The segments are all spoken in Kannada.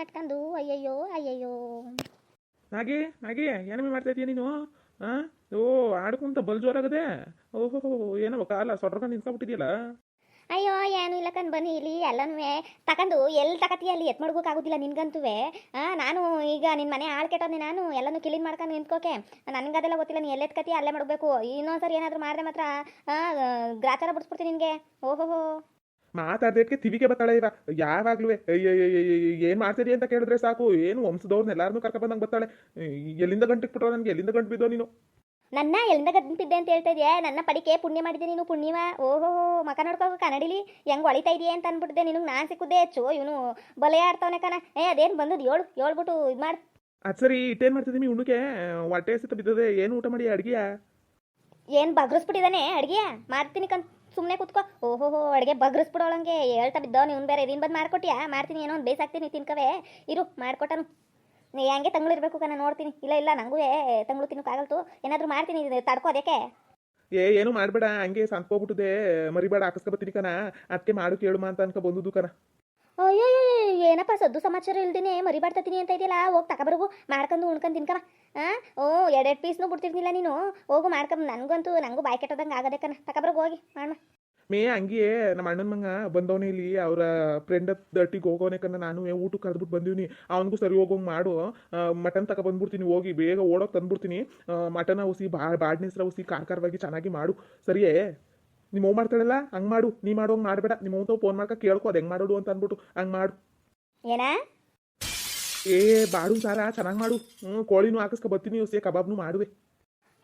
ಕಟ್ಕೊಂಡು ಅಯ್ಯಯ್ಯೋ ಅಯ್ಯಯ್ಯೋ. ನಾಗಿ ನಾಗಿ ಏನಮ್ಮಿ ಮಾಡ್ತಾ ಇದೀಯ ನೀನು? ಆ? ಓ ಆಡ್ಕೊಂತ ಬಲ್ ಜೋರಾಗದೆ? ಓಹೋ ಏನೋ ಕಾಲ? ಸೊಡ್ರಕೊಂಡು ನಿಂತ್ಕೊಂಡ್ಬಿಟ್ಟಿದ್ಯಲ್ಲ? ಅಯ್ಯೋ ಏನು ಇಲ್ಲ ಕಣ್ ಬನ್ನಿ ಇಲ್ಲಿ ಎಲ್ಲನೂ ತಕೊಂಡು ಎಲ್ಲಿ ತಕತಿ ಅಲ್ಲಿ? ಎತ್ ಮಾಡ್ಬೇಕಾಗೋದಿಲ್ಲ ನಿನ್ಗಂತೂ ನಾನು ಈಗ ನಿನ್ನ ಮನೆ ಆಳ್ ಕೆಟ್ಟೋದ್ನಿ ನಾನು ಎಲ್ಲನೂ ಕ್ಲೀನ್ ಮಾಡ್ಕೊಂಡು ನಿಂತ್ಕೋಕೆ. ನನಗದೆಲ್ಲ ಗೊತ್ತಿಲ್ಲ ನೀ ಎಲ್ಲೆತ್ ಕತಿ ಅಲ್ಲೇ ಮಾಡಬೇಕು ಇನ್ನೊಂದ್ಸರಿ ಏನಾದರೂ ಮಾಡಿದ್ರೆ ಮಾತ್ರ ಗ್ರಾಚಾರ ಬಿಡಿಸ್ಬಿಡ್ತೀನಿ ನಿನಗೆ. ಓಹೋ ಮಾತಾಡ್ದೇಟ್ಗೆ ತಿವಿಗೆ ಬತ್ತಾಳ ಇವ. ಯಾವಾಗ್ಲೂ ಏನು ಮಾಡ್ತೀರಿ ಅಂತ ಕೇಳಿದ್ರೆ ಸಾಕು. ಏನು ವಂಶದವ್ರನ್ನ ಎಲ್ಲಾರನ್ನೂ ಕರ್ಕೊಂಡ್ಬಂದಂಗೆ ಬರ್ತಾಳೆ ಎಲ್ಲಿಂದ ಗಂಟೆ ಬಿಟ್ಟೋ ನನಗೆ? ಎಲ್ಲಿಂದ ಗಂಟು ಬಿದ್ದೋ ನೀನು? ನನ್ನ ಎಲ್ಲಿಂದ ಗದ್ದಿದ್ದೆ ಅಂತ ಹೇಳ್ತಾ ಇದೆಯಾ? ನನ್ನ ಪಡಿಕೆ ಪುಣ್ಯ ಮಾಡಿದೆ ನೀನು ಪುಣ್ಯಮ ಓಹೋ ಮಕ ನೋಡ್ಕೋ ಕನ್ನಡಿಲಿ. ಹೆಂಗ್ ಒಳಿತಾ ಇದೆಯಾ ಅಂತ ಅನ್ಬಿಟ್ಟಿದೆ ನಿನಗೆ ನಾನು ಸಿಕ್ಕುದೇ ಹೆಚ್ಚು. ಇವನು ಬಲೆ ಆಡ್ತಾವನೆ ಕಣ. ಏ ಅದೇನು ಬಂದದ್ದು ಏಳು ಹೇಳ್ಬಿಟ್ಟು ಇದು ಮಾಡಿ. ಅದು ಸರಿ ಇಟ್ಟೇನು ಮಾಡ್ತಿದ್ದೀನಿ ಉಣ್ಣಕ್ಕೆ ಹೊಟ್ಟೆ ಸುತ್ತ ಬಿದ್ದದೆ. ಏನು ಊಟ ಮಾಡಿ ಅಡ್ಗೆಯ? ಏನು ಬಗ್ರಿಸ್ಬಿಟ್ಟಿದ್ದಾನೆ ಅಡ್ಗೆ ಮಾಡ್ತೀನಿ ಕಣ್. ಸುಮ್ಮನೆ ಕೂತ್ಕೋ. ಓಹೋ ಅಡುಗೆ ಬಗ್ರಿಸ್ಬಿಡೋಳಂಗೆ ಹೇಳ್ತಾ ಬಿದ್ದ ನೀನು ಬೇರೆ ಇದೀನ್ ಬಂದು ಮಾಡ್ಕೊಟ್ಟಿಯಾ? ಮಾಡ್ತೀನಿ ಏನೋ ಒಂದು ಬೇಸಾಕ್ತೀನಿ ತಿನ್ಕವೇ. ಇರು ಮಾಡ್ಕೊಟ್ಟನು. ನೀ ಹಂಗೆ ತಂಗಳು ಇರಬೇಕು ಕಣ ನೋಡ್ತೀನಿ. ಇಲ್ಲ ಇಲ್ಲ ನನಗೂ ತಂಗಳು ತಿನ್ನೋಕ್ಕಾಗಲ್ತು ಏನಾದರೂ ಮಾಡ್ತೀನಿ ತಡ್ಕೋ ಅದಕ್ಕೆ ಏ ಏನು ಮಾಡಬೇಡ ಹಂಗೆ ಸಂತ್ಕೋಬಿಟ್ಟಿದೆ. ಮರಿಬೇಡ ಹಾಕಿಸ್ಕೊಬತ್ತೀನಿ ಕಣ. ಅದಕ್ಕೆ ಮಾಡು ಕೇಳುಮ ಅಂತ ಅನ್ಕೊ ಬಂದುದು ಕಣ. ಅಯ್ಯೋ ಏನಪ್ಪ ಸದ್ದು ಸಮಾಚಾರ ಇಲ್ದಿನೇ? ಮರಿ ಬಾಡ್ತೀನಿ ಅಂತ ಇದೆಯಲ್ಲ? ಹೋಗಿ ತಗೊಬರ್ಗು ಮಾಡ್ಕೊಂಡು ಉಣ್ಕೊಂಡು ತಿನ್ಕವ. ಹಾಂ ಓ, ಎರಡೆರಡು ಪೀಸ್ನು ಬಿಡ್ತಿರ್ನಿಲ್ಲ ನೀನು? ಹೋಗು ಮಾಡ್ಕೊಂಬ. ನನಗಂತೂ ನನಗೂ ಬಾಯ್ ಕೆಟ್ಟದಂಗೆ ಆಗದಕ್ಕನ ಕಣ. ತಗೊಬರ್ಗು ಹೋಗಿ. ಮಾಡ ಮೇ ಹಂಗೆ ನಮ್ಮ ಅಣ್ಣನ ಮಂಗ ಬಂದವನೇ ಇಲ್ಲಿ. ಅವರ ಫ್ರೆಂಡ್ ದಟ್ಟಿಗೆ ಹೋಗೋನೆ ಕನ್ನ ನಾನು ಊಟಕ್ಕೆ ಕರೆದ್ಬಿಟ್ಟು ಬಂದೀನಿ ಅವನಿಗೂ ಸರಿ ಹೋಗೋಂಗೆ ಮಾಡು. ಮಟನ್ ತಗೊ ಬಂದ್ಬಿಡ್ತೀನಿ. ಹೋಗಿ ಬೇಗ ಓಡೋಕೆ ತಂದ್ಬಿಡ್ತೀನಿ. ಮಟನ್ ಉಸಿ ಬಾ ಉಸಿ ಹೆಸ್ರು ಔಸಿ ಖಾರ ಚೆನ್ನಾಗಿ ಮಾಡು. ಸರಿಯೇ? ನಿಮ್ಮ ಮಾಡ್ತಾಳಲ್ಲ? ಹಂಗೆ ಮಾಡು. ನೀ ಮಾಡೋಂಗೆ ಮಾಡಬೇಡ. ನಿಮ್ಮ ಫೋನ್ ಮಾಡ್ಕ ಕೇಳ್ಕೊ. ಅದು ಹೆಂಗೆ ಮಾಡೋದು ಅಂತ ಅಂದ್ಬಿಟ್ಟು ಹಂಗೆ ಮಾಡು. ಏನಾ? ಏ ಬಾಡು ಸಾರ ಚೆನ್ನಾಗಿ ಮಾಡು. ಹ್ಞೂ ಕೋಳಿನೂ ಹಾಕಿಸ್ಕೊ ಬರ್ತೀನಿ ಸೇ ಕಬಾಬ್ನು ಮಾಡುವೆ.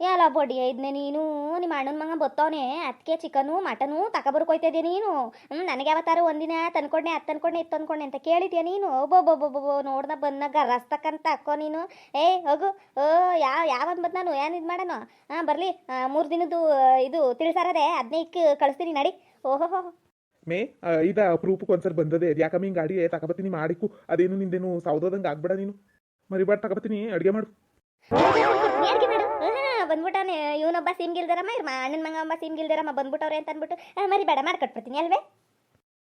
ಎಲ್ಲ ಬಡ್ಡಿ ಇದನ್ನೇ ನೀನು ನಿಮ್ಮ ಅಣ್ಣನ ಮಗ ಬತ್ತವನೆ. ಅದಕ್ಕೆ ಚಿಕನು ಮಟನು ತಗೊಬರ್ಕೊಯ್ತಿದ್ದೆ ನೀನು? ಹ್ಞೂ ನನಗೆ ಯಾವತ್ತಾರು ಒಂದಿನ ತಂದ್ಕೊಂಡೆ ಅದು ತಂದ್ಕೊಂಡೆ ಇದು ತಂದ್ಕೊಂಡೆ ಅಂತ ಕೇಳಿದ್ಯಾ ನೀನು? ಒಬ್ಬೊಬ್ಬೊಬ್ಬೊಬ್ಬೊ ನೋಡ್ದ ಬಂದಾಗ ರಸ್ತಕ್ಕಂತ ಅಕ್ಕೋ ನೀನು. ಏ ಹೋಗು. ಓ ಯಾವ ಯಾವಾಗ ಬಂದು ನಾನು? ಏನು ಇದು ಮಾಡೋಣ ಹಾಂ ಬರಲಿ. ಮೂರು ದಿನದ್ದು ಇದು ತಿಳಿಸಾರದೆ ಅದನ್ನೇ ಇಕ್ಕಿ ಕಳಿಸ್ತೀನಿ ನಡಿ. ಓಹೋ ಮೇ ಇದ ಅಪರೂಪಕ್ಕೆ ಒಂದ್ಸರಿ ಬಂದದೆ. ಯಾಕಮ್ಮ ಹಿಂಗೆ ಗಾಡಿ ತಗೋಬತ್ತೀನಿ ಮಾಡಿಕು ಅದೇನು ನಿಂದೇನು ಸೌದೋದಂಗೆ ಆಗ್ಬೇಡ ನೀನು. ಮರಿಬಾರ್ದು ತಗೋಬತ್ತೀನಿ ಅಡುಗೆ ಮಾಡು. ಬಂದ್ಬಿಟ್ಟಾನೆ ಇವನೊಬ್ಬ ಸೀಮ್ ಗಿಲ್ದಾರಮ್ಮ ಇರ್ಮ ಅಣ್ಣನ ಮಂಗ ಒಬ್ಬ ಸೀಮ್ ಗಿಲ್ದಾರಮ್ಮ ಬಂದ್ಬಿಟ್ಟವ್ರೆ ಅಂತ ಅಂದ್ಬಿಟ್ಟು ಮರಿ ಬೇಡ ಮಾಡ್ಕೊಟ್ಬಿಡ್ತೀನಿ ಅಲ್ವೇ?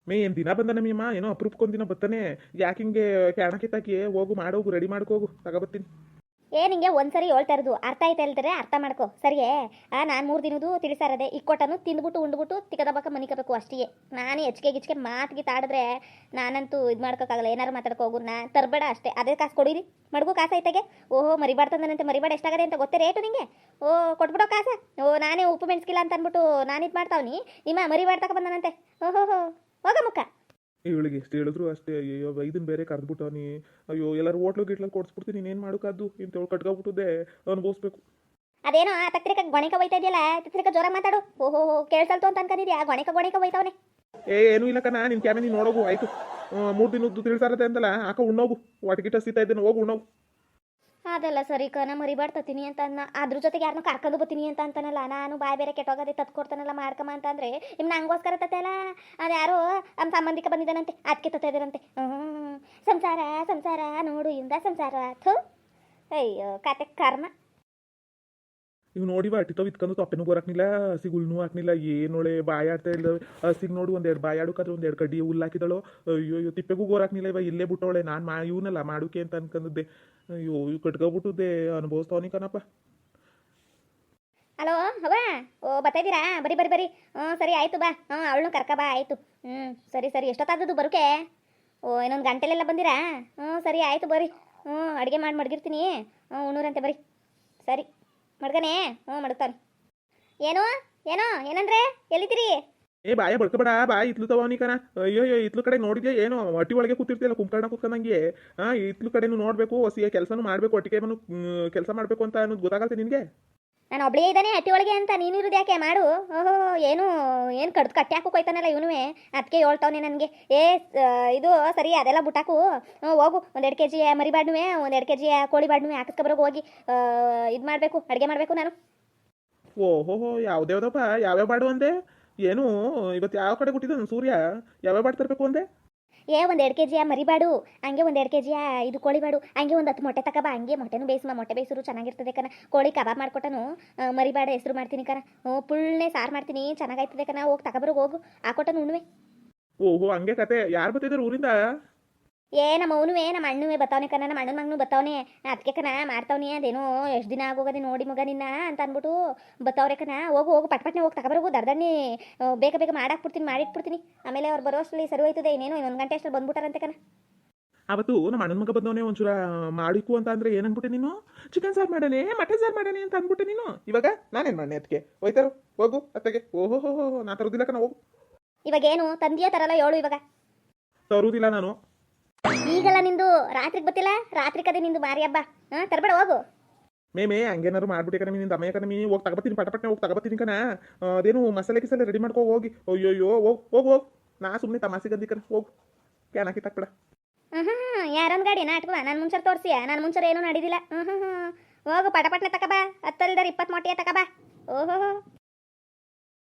ಮೇ ಏನು ದಿನ ಬಂದ ನಮ್ಮಮ್ಮ ಏನೋ ಅಪ್ರೂಪಕ್ಕೊಂದಿನ ಬರ್ತಾನೆ ಯಾಕೆ ಹಿಂಗೆ ಕ್ಯಾಣಕ್ಕೆ ತಾಕಿ ಹೋಗು ಮಾಡೋಗು ರೆಡಿ ಮಾಡ್ಕೋಗು ತಗೊಬತ್ತೀನಿ ಏ, ನಿಂಗೆ ಒಂದ್ಸರಿ ಹೇಳ್ತಾ ಇರೋದು. ಅರ್ಥ ಆಯ್ತಾ ಹೇಳ್ತಾರೆ? ಅರ್ಥ ಮಾಡ್ಕೋ. ಸರಿಯೇ? ಆ, ನಾನು ಮೂರು ದಿನದ್ದು ತಿಳಿಸಾರದೆ ಇಕ್ಕೊಟ್ಟನು ತಿಂದ್ಬಿಟ್ಟು ಉಂಡ್ಬಿಟ್ಟು ತಿಕ್ಕದಬಕ್ಕ ಮನಿಕಬೇಕು ಅಷ್ಟೇ ನಾನು ಹೆಚ್ಚಿಗೆ ಗಿಚ್ಕೆ ಮಾತಿಗೆ ತಾಡಿದ್ರೆ ನಾನಂತೂ ಇದು ಮಾಡ್ಕೋಕ್ಕಾಗಲ್ಲ. ಏನಾರು ಮಾತಾಡ್ಕೊ ಹೋಗು. ನಾ ತರಬೇಡ ಅಷ್ಟೇ. ಅದೇ ಕಾಸು ಕೊಡಿರಿ. ಮಡ್ಗು ಕಾಸು ಆಯ್ತಾಗೆ? ಓಹೋ ಮರಿಬಾರ್ದಂದಂತೆ ಮರಿಬೇಡ ಎಷ್ಟಾಗದೆ ಅಂತ ಗೊತ್ತೇ ರೇಟು ನಿಂಗೆ? ಓ, ಕೊಟ್ಬಿಡೋ ಕಾಸ? ಓ, ನಾನೇ ಉಪ್ಪು ಮೆಣಸಿಲ್ಲ ಅಂತ ಅಂದ್ಬಿಟ್ಟು ನಾನು ಇದು ಮಾಡ್ತಾವ್ನಿ? ನಿಮ್ಮ ಮರಿಬಾರ್ದಕ್ಕೆ ಬಂದನಂತೆ. ಓಹೋ ಹೋಗ ಮುಕ್ಕ ಇವಳಿಗೆ ಎಷ್ಟು ಹೇಳಿದ್ರು ಅಷ್ಟೇ ಅಯ್ಯೋ ಇದನ್ನ ಬೇರೆ ಕರೆದ್ಬಿಟ್ಟವನಿ ಅಯ್ಯೋ ಎಲ್ಲರೂ ಹೋಟ್ಲು ಗಿಟ್ಲಲ್ಲಿ ಕೊಡ್ಸ್ಬಿಡ್ತೀನಿ ಅದು ಮಾಡೋಕ್ಕಾದ್ದು ಇಂಥವ್ಳು ಕಟ್ಕೊಬಿಟ್ಟದೆ ಅನುಭವಿಸ್ಬೇಕು. ಅದೇನೋ ಆ ತತ್ರಿಕ ಗೊಣಿಕ ಹೋಯ್ತಾ ಇದೆಯಲ್ಲ ಪತ್ರಿಕ ಜೋರ ಮಾತಾಡು. ಓಹೋ ಕೇಳ್ಸಲ್ತು ಅಂತ ಅನ್ಕೊಂಡಿದ್ಯಾ ಗೊಣಿಕ ಗೊಣಿಕ ಹೋಯ್ತವನೆ. ಏ ಏನು ಇಲ್ಲ ಕಣ ನಿನ್ ಕ್ಯಾಮೆ ನೀನು ನೋಡೋಗು ಆಯ್ತು. ಮೂರು ದಿನದ್ದು ತಿಳಿಸಾರತ್ತೆ ಅಂತಲ್ಲ ಆಕ ಉಣ್ಣೋಗು. ಒಟಗಿಟ ಸೀತಾ ಇದ್ದೇನೆ ಹೋಗು ಉಣ್ಣೋಗು. ಅದೆಲ್ಲ ಸರಿ ಕನ ಮರಿಬಾರ್ದು ತತ್ತೀನಿ ಅಂತ ಅನ್ನ ಅದ್ರ ಜೊತೆಗೆ ಯಾರನ್ನೂ ಕರ್ಕೊಂಡು ಬರ್ತೀನಿ ಅಂತ ಅಂತಾನಲ್ಲ. ನಾನು ಬಾಯ್ ಬೇರೆ ಕೆಟ್ಟೋಗದೆ ತತ್ಕೊಡ್ತಾನಲ್ಲ ಮಾಡ್ಕಮ್ಮ ಅಂತಂದ್ರೆ ನಿಮ್ಮ ನಂಗೋಸ್ಕರ ತತ್ತಲ್ಲ ಅದು ಯಾರೋ ನಮ್ಮ ಸಂಬಂಧಿಕ ಬಂದಿದ್ದಾನಂತೆ. ಅದಕ್ಕೆ ತತ್ತಿದರಂತೆ ಹ್ಞೂ ಸಂಸಾರ ಸಂಸಾರ, ನೋಡು ಇಂದ ಸಂಸಾರ. ಥು. ಅಯ್ಯೋ, ಕತೆ ಕರ್ಮ. ಇವ್ ನೋಡಿ ಬಾ ಅಟ್ಟಿತಾವ್ ಇತ್ಕೊಂಡು ತೊಪ್ಪೆನೂ ಗೋರಾಕ್ನಿಲ್ಲ ಹಸಿಗುಳ್ನೂ ಹಾಕ್ನಿಲ್ಲ ಏನೊಳೆ ಬಾಯಿ ಆಡ್ತಾ ಇಲ್ಲ ಹಸಿಗೆ ನೋಡು ಒಂದೆರಡು ಬಾಯಿ ಆಡುಕಾದ್ರೆ ಒಂದೆರಡು ಕಡ್ಡಿ ಹುಲ್ಲು ಹಾಕಿದಳು. ಅಯ್ಯೋ ಅಯ್ಯೋ, ತಿಪ್ಪೆಗೂ ಗೋರಾಕ್ನಿಲ್ಲ ಇವ, ಇಲ್ಲೇ ಬಿಟ್ಟವಳೆ ನಾನು ಮಾ, ಇವನಲ್ಲ, ಮಾಡುಕೆ ಅಂತ ಅನ್ಕೊಂಡಿದ್ದೆ ಅಯ್ಯೋ, ಇವ್ ಕಟ್ಕೊಬಿಟ್ಟುದ್ದೆ, ಅನುಭವಿಸ್ತಾವನಿ ಕಣಪ್ಪ. ಹಲೋ ಹವ ಓ ಬರ್ತಾಯಿದ್ದೀರಾ ಬರಿ ಬರಿ ಬರಿ. ಹ್ಞೂ ಸರಿ, ಆಯಿತು, ಬಾ. ಹ್ಞೂ ಅವಳನ್ನು ಕರ್ಕ ಬಾ, ಆಯಿತು. ಹ್ಞೂ ಸರಿ ಸರಿ. ಎಷ್ಟೊತ್ತಾದದ್ದು ಬರುಕೆ? ಓ, ಇನ್ನೊಂದು ಗಂಟೆಲೆಲ್ಲ ಬಂದಿರಾ? ಹ್ಞೂ ಸರಿ, ಆಯಿತು ಬರ್ರಿ ಹ್ಞೂ ಅಡುಗೆ ಮಾಡಿ ಮಡಗಿರ್ತೀನಿ. ಹ್ಞೂ ಉಣ್ಣೂರಂತೆ ಬರ್ರಿ ಸರಿ. ಮಡ್ಗನೆ? ಹ್ಞೂ ಮಡಗ್ತಾನೆ ಏನು? ಏನೋ? ಏನಂದ್ರೆ? ಎಲ್ಲಿದ್ದೀರಿ? ಏ, ಬಾಯ, ಬಡ್ಕೊಬೇಡ. ಬಾಯಿ, ಇತ್ಲು ತವನಿ ಕಣ. ಅಯ್ಯೋ ಅಯ್ಯೋ ಇತ್ಲು ಕಡೆ ನೋಡಿದ್ಯಾ? ಏನೋ? ಹೊಟ್ಟಿ ಒಳಗೆ ಕೂತಿರ್ತಿಯಲ್ಲ, ಕುಂಕರ್ಣ ಕುತ್ಕೊಂಡಂಗೆ ಹಾ ಇತ್ಲು ಕಡೆನೂ ನೋಡಬೇಕು ಹೊಸಿಯ ಕೆಲಸನೂ ಮಾಡಬೇಕು ಒಟ್ಟಿಗೆ ಮನು ಕೆಲಸ ಮಾಡಬೇಕು ಅಂತ ಅನ್ನೋದು ಗೊತ್ತಾಗತ್ತೆ ನಿನಗೆ? ನಾನು ಒಬ್ಳೇ ಇದ್ದಾನೆ ಹಟ್ಟಿ ಒಳಗೆ ಅಂತ ನೀನು ಇರೋದು ಯಾಕೆ? ಮಾಡು. ಓಹೋ, ಏನು ಏನು ಕಡ್ದು ಕಟ್ಟಿ ಹಾಕೋಕೆ ಹೋಯ್ತಾನಲ್ಲ ಇವನುವೇ. ಅದಕ್ಕೆ ಹೇಳ್ತಾವನೆ ನನಗೆ. ಏ ಇದು ಸರಿ, ಅದೆಲ್ಲ ಬುಟ್ಟಾಕು. ಹ್ಞೂ, ಹೋಗು. ಒಂದೆರಡು ಕೆ ಜಿ ಮರಿ ಬಾಡ್ನುವೆ, ಒಂದೆರಡು ಕೆ ಜಿ ಕೋಳಿ ಬಾಡ್ನುವೆ ಹಾಕಿಸ್ಕೊಬರೋಗಿ ಹೋಗಿ. ಇದು ಮಾಡಬೇಕು, ಅಡುಗೆ ಮಾಡಬೇಕು ನಾನು. ಓಹೋ, ಯಾವ್ದು ಯಾವ್ಯಾವ ಬಾಡು ಅಂದೆ? ಏನು ಇವತ್ತು ಯಾವ ಕಡೆ ಕೊಟ್ಟಿದ್ದಾನೆ ಸೂರ್ಯ? ಯಾವ್ಯಾವ ಬಾಡು ತರಬೇಕು ಅಂದೆ? ಏ, ಒಂದು ಎರಡು ಕೆ ಜಿಯ ಮರಿಬಾಡು, ಹಂಗೆ ಒಂದು ಎರಡು ಕೆ ಜಿಯ ಇದು ಕೋಳಿ ಬಾಡು ಹಂಗೆ ಒಂದು ಹತ್ತು ಮೊಟ್ಟೆ ತಕಬ, ಹಂಗೆ ಮೊಟ್ಟೆನೂ ಬೇಯಿಸ್ಮ, ಮೊಟ್ಟೆ ಬೇಯಿಸಿರು ಚೆನ್ನಾಗಿರ್ತದೆ ಕಣ. ಕೋಳಿ ಕಬಾಬ್ ಮಾಡ್ಕೊಟ್ಟನು ಮರಿಬಾಡ ಹೆಸರು ಮಾಡ್ತೀನಿ ಕಣ. ಹ್ಞೂ ಪುಳ್ಳೆ ಸಾರು ಮಾಡ್ತೀನಿ, ಚೆನ್ನಾಗಾಯ್ತದೆ ಕಣ, ಹೋಗಿ ತಗೊಬರೋಗಿ ಹೋಗು, ಹಾಕೊಟ್ಟನು ಉಣ್ವೆ. ಓಹೋ, ಹಂಗೆ ಕತೆ, ಯಾರು ಬರ್ತಿದ್ದಾರೆ ಊರಿಂದ? ಏ ನಮ್ಮ ಅವನುವೆ ನಮ್ಮ ಅಣ್ಣುವೆ ಬತ್ತಾವನೆ ಕಣ ನಮ್ಮ ಅಣ್ಣನ ಮಗನು ಬತ್ತಾವನೆ. ಅದಕ್ಕೆ ಕಣ ಮಾಡ್ತಾವನಿ ಅದೇನೋ ಎಷ್ಟು ದಿನ ಆಗೋಗದೆ ನೋಡಿ ಮಗ ನಿನ್ನ ಅಂತ ಅಂದ್ಬಿಟ್ಟು ಬತ್ತಾವ್ರೆ ಕಣ. ಹೋಗು ಹೋಗು ಪಟ್ ಪಟ್ನೆ ಹೋಗಿ ತಗೊಬರೋಗು ದರ್ದಣ್ಣಿ ಬೇಗ ಬೇಗ ಮಾಡಾಕ್ಬಿಡ್ತೀನಿ ಮಾಡಿಟ್ಬಿಡ್ತೀನಿ. ಆಮೇಲೆ ಅವ್ರು ಬರೋ ಅಷ್ಟರಲ್ಲಿ ಸರಿ ಹೋಯ್ತದೆ ಇನ್ನೇನು ಇನ್ನೊಂದು ಗಂಟೆ ಅಷ್ಟರಲ್ಲಿ ಬಂದ್ಬಿಟ್ಟಾರಂತೆ ಕಣ. ಅವತ್ತು ನಮ್ಮ ಅಣ್ಣನ ಮಗ ಬಂದವನೇ ಒಂಚೂರ ಮಾಡಿಕು ಅಂತ ಅಂದ್ರೆ ಏನ್ ಅನ್ಬಿಟ್ಟೆ ನೀನು? ಚಿಕನ್ ಸಾರು ಮಾಡನೆ ಮಟನ್ ಸಾರು ಮಾಡನೆ ಅಂತ ಅನ್ಬಿಟ್ಟೆ ನೀನು? ಇವಾಗ ನಾನೇನ್ ಮಾಡನೆ ಅದಕ್ಕೆ ಹೋಯ್ತಾರು ಹೋಗು ಅತ್ತಗೆ. ಓಹೋ ಹೋ ಹೋ ನಾ ತರೋದಿಲ್ಲ ಕಣ ಹೋಗು. ಇವಾಗ ಏನು ತಂದಿಯ ತರಲ್ಲ ಹೇಳು ಇವಾಗ. ತರುವುದಿಲ್ಲ ನಾನು. ಈಗಲ್ಲ ನಿಂದು ರಾತ್ರಿಗೆ ಗೊತ್ತಿಲ್ಲ? ರಾತ್ರಿ ಕದೆ ನಿಂದು ಮಾರಿ ಹಬ್ಬ. ಹಾ ತರಬೇಡ ಹೋಗು. ಮೇ ಹಂಗೇನಾರು ಮಾಡ್ಬಿಟ್ಟೆ ಕಣ ನಿಂದ ಅಮ್ಮಯ್ಯ ಕಣ ಮೀ ಹೋಗಿ ತಗೋತೀನಿ ಪಟ ಪಟ್ನೆ ಹೋಗಿ ತಗೋತೀನಿ ಕಣ. ಅದೇನು ಮಸಾಲೆ ಕಿಸಲೆ ರೆಡಿ ಮಾಡ್ಕೋ ಹೋಗಿ. ಅಯ್ಯೋಯ್ಯೋ ಹೋಗ್ ಹೋಗ್ ಹೋಗ್. ನಾ ಸುಮ್ಮನೆ ತಮಾಸೆ ಗಂದಿ ಕಣ ಹೋಗು. ಕ್ಯಾನ್ ಹಾಕಿ ತಕ್ಬಿಡ. ಹ್ಞೂ ಹ್ಞೂ ಯಾರೊಂದು ಗಾಡಿ? ನಾಟಕ ನಾನು ಮುಂಚೆ ತೋರಿಸಿಯ? ನಾನು ಮುಂಚೆ ಏನೂ ನಡೀದಿಲ್ಲ. ಹ್ಞೂ ಹ್ಞೂ ಹ್ಞೂ ಹೋಗು ಪಟ ಪಟ್ನೆ ತಕಬಾ ಹತ್ತಲ್ದಾರ ಇಪ್ಪತ್ತು ಮೊಟ್ಟೆಯ ತಕಬಾ ಓಹೋ